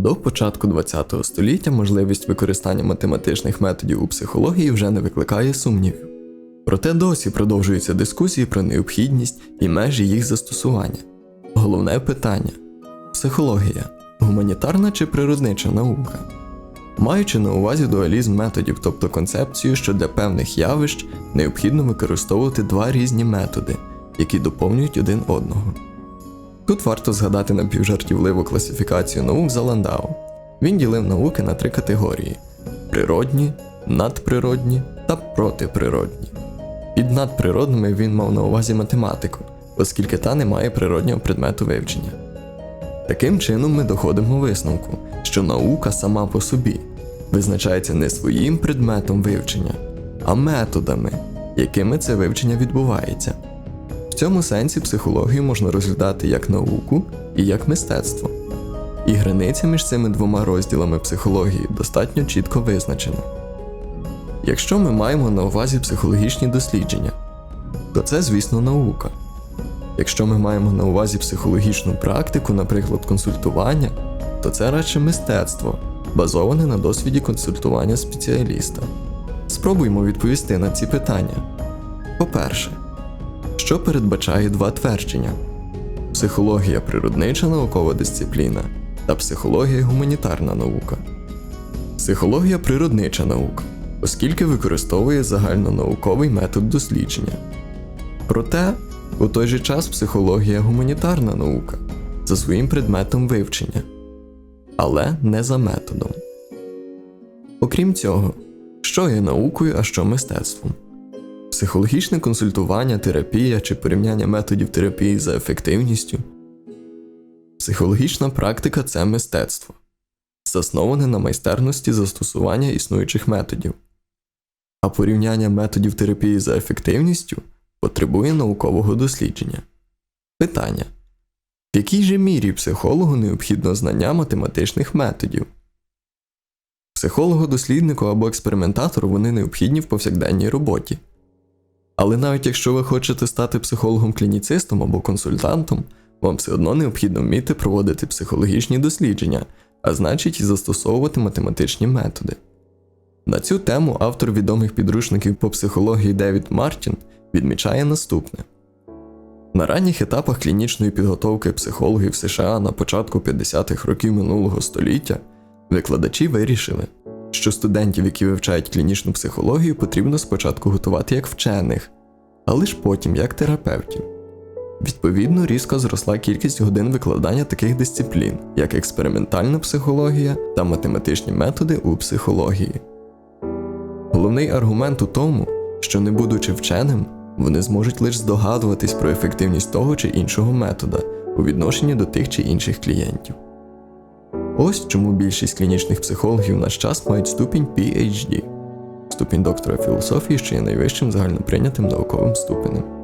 До початку ХХ століття можливість використання математичних методів у психології вже не викликає сумнівів. Проте досі продовжуються дискусії про необхідність і межі їх застосування. Головне питання психологія гуманітарна чи природнича наука? Маючи на увазі дуалізм методів, тобто концепцію, що для певних явищ необхідно використовувати два різні методи, які доповнюють один одного. Тут варто згадати напівжартівливу класифікацію наук за Ландау. Він ділив науки на три категорії: природні, надприродні та протиприродні. Під надприродними він мав на увазі математику, оскільки та не має природнього предмету вивчення. Таким чином ми доходимо висновку, що наука сама по собі визначається не своїм предметом вивчення, а методами, якими це вивчення відбувається. В цьому сенсі психологію можна розглядати як науку і як мистецтво. І границя між цими двома розділами психології достатньо чітко визначена. Якщо ми маємо на увазі психологічні дослідження, то це, звісно, наука. Якщо ми маємо на увазі психологічну практику, наприклад, консультування, то це радше мистецтво, базоване на досвіді консультування спеціаліста. Спробуймо відповісти на ці питання. По-перше, що передбачає два твердження: психологія природнича наукова дисципліна та психологія гуманітарна наука. Психологія природнича наука, оскільки використовує загальнонауковий метод дослідження. Проте, у той же час психологія гуманітарна наука за своїм предметом вивчення, але не за методом. Окрім цього, що є наукою, а що мистецтвом? Психологічне консультування, терапія чи порівняння методів терапії за ефективністю. Психологічна практика це мистецтво, засноване на майстерності застосування існуючих методів. А порівняння методів терапії за ефективністю потребує наукового дослідження. Питання: в якій же мірі психологу необхідно знання математичних методів? Психологу, досліднику або експериментатору вони необхідні в повсякденній роботі. Але навіть якщо ви хочете стати психологом-клініцистом або консультантом, вам все одно необхідно вміти проводити психологічні дослідження, а значить і застосовувати математичні методи. На цю тему автор відомих підручників по психології Девід Мартін відмічає наступне: на ранніх етапах клінічної підготовки психологів США на початку 50-х років минулого століття викладачі вирішили, що студентів, які вивчають клінічну психологію, потрібно спочатку готувати як вчених, а лише потім як терапевтів. Відповідно, різко зросла кількість годин викладання таких дисциплін, як експериментальна психологія та математичні методи у психології. Головний аргумент у тому, що не будучи вченим, вони зможуть лише здогадуватись про ефективність того чи іншого метода у відношенні до тих чи інших клієнтів. Ось чому більшість клінічних психологів в наш час мають ступінь PhD, ступінь доктора філософії, що є найвищим загальноприйнятим науковим ступенем.